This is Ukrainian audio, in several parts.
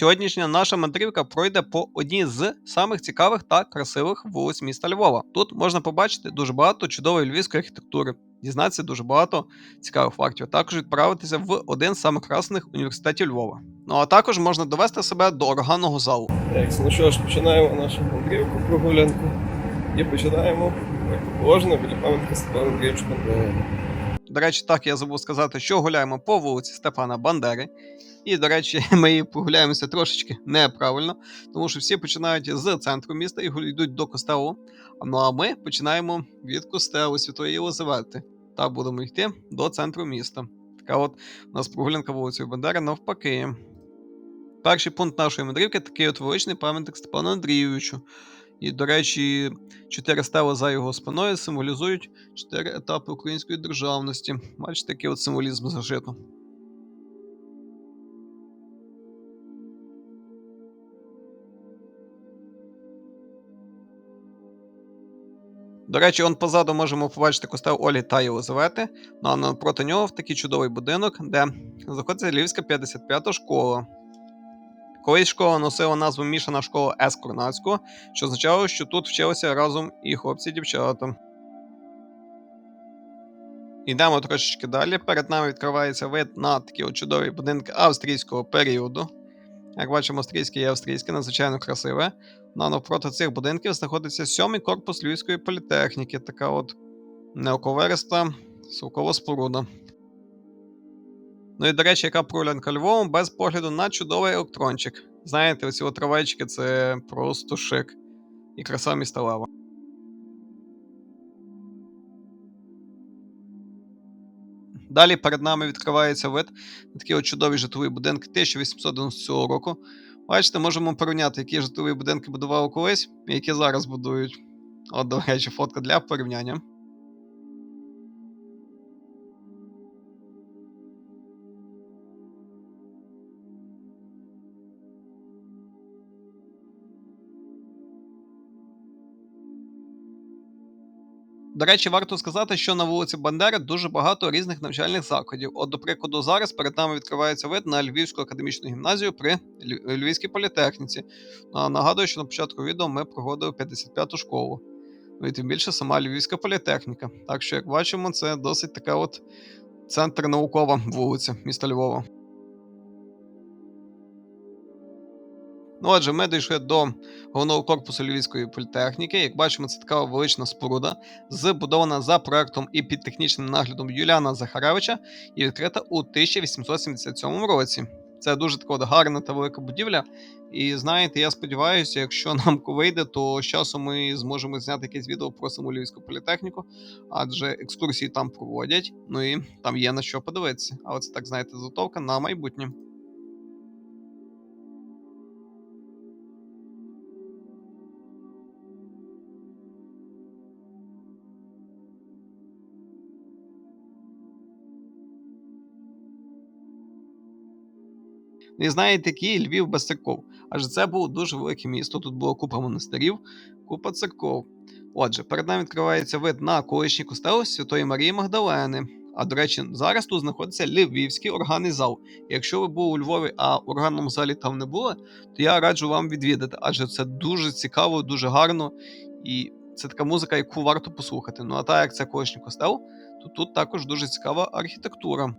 Сьогоднішня наша мандрівка пройде по одній з самих цікавих та красивих вулиць міста Львова. Тут можна побачити дуже багато чудової львівської архітектури, дізнатися дуже багато цікавих фактів, також відправитися в один з самих красних університетів Львова. Ну а також можна довести себе до органного залу. Так, ну що ж, починаємо нашу мандрівку прогулянку. І починаємо, як положено, біля пам'ятки Степана Андрійовича Бандери. До речі, так я забув сказати, що гуляємо по вулиці Степана Бандери. І, до речі, ми прогуляємося трошечки неправильно, тому що всі починають з центру міста і йдуть до костелу. Ну а ми починаємо від костелу Святої Єлизавети та будемо йти до центру міста. Така от у нас прогулянка вулицею Бандери навпаки. Перший пункт нашої мандрівки такий от величний пам'ятник Степану Андрійовичу. І, до речі, чотири стели за його спиною символізують чотири етапи української державності. Бачите, такий от символізм зашито. До речі, он позаду можемо побачити костел Олі та Єлизавети. Ну а напроти нього в такий чудовий будинок, де знаходиться Львівська 55-та школа. Колись школа носила назву Мішана школа С. Корнацького, що означало, що тут вчилися разом і хлопці, і дівчата. Йдемо трошечки далі. Перед нами відкривається вид на такі от чудові будинки австрійського періоду. Як бачимо, австрійське і австрійське, надзвичайно красиве. Ну, а навпроти цих будинків знаходиться сьомий корпус Львівської політехніки, така от неоковериста совкова споруда. Ну і, до речі, яка прогулянка Львовом без погляду на чудовий електрончик. Знаєте, оці от це просто шик. І краса міста Лева. Далі перед нами відкривається вид на такі от чудові житлові будинки 1897 року. Бачите, можемо порівняти, які житлові будинки будували колись і які зараз будують. От, до речі, фотка для порівняння. До речі, варто сказати, що на вулиці Бандери дуже багато різних навчальних закладів. От, до прикладу, зараз перед нами відкривається вид на Львівську академічну гімназію при Львівській політехніці. А нагадую, що на початку відео ми проводили 55-ту школу. Ну і тим більше сама Львівська політехніка. Так що, як бачимо, це досить така от центр наукова вулиця міста Львова. Ну, отже, ми дійшли до головного корпусу Львівської політехніки. Як бачимо, це така велична споруда, збудована за проектом і під технічним наглядом Юліана Захаревича і відкрита у 1877 році. Це дуже така гарна та велика будівля. І знаєте, я сподіваюся, якщо нам вийде, то з часом ми зможемо зняти якесь відео про саму Львівську політехніку, адже екскурсії там проводять, ну і там є на що подивитися. Але це так, знаєте, заготовка на майбутнє. І знаєте, який Львів без церков. Адже це було дуже велике місто. Тут було купа монастирів, купа церков. Отже, перед нами відкривається вид на колишній костел Святої Марії Магдалени. А до речі, зараз тут знаходиться Львівський органний зал. Якщо ви були у Львові, а в органному залі там не були, то я раджу вам відвідати, адже це дуже цікаво, дуже гарно, і це така музика, яку варто послухати. Ну а так як це колишній костел, то тут також дуже цікава архітектура.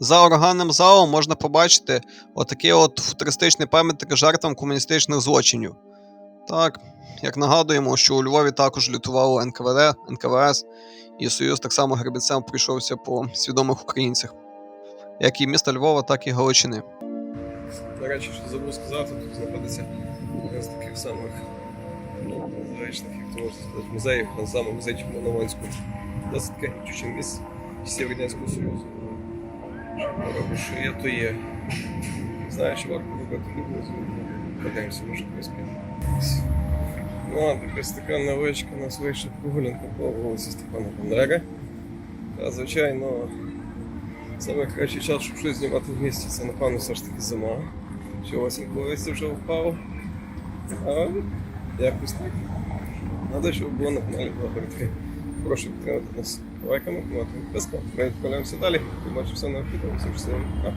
За органним залом можна побачити отакий от футуристичний пам'ятник жертвам комуністичних злочинів. Так, як нагадуємо, що у Львові також лютувало НКВД, НКВС, і Союз так само гребецем прийшовся по свідомих українцях. як і міста Львова, так і Галичини. До речі, що забув сказати, тут знаходиться один з таких самих ну, звичних, як то можна сказати, музеїв, саме музей Чемномонську. Досить таке гнітюче місце Радянського Союзу. Що є, то є. Знаю, що варто робити, не. Подивимося, може колись піде. Ну, а якась така новичка у нас вийшла прогулянка по вулиці Степана Бандери. А звичайно, Саме кращий час, щоб щось знімати в місті, це напевно все ж таки зима. Що осінь колись вже впав. А якось так. Надо, щоб було на каналі Добритки. Прошу підтримати нас лайками, підписками. Ми відправляємося далі. Побачимося на відео.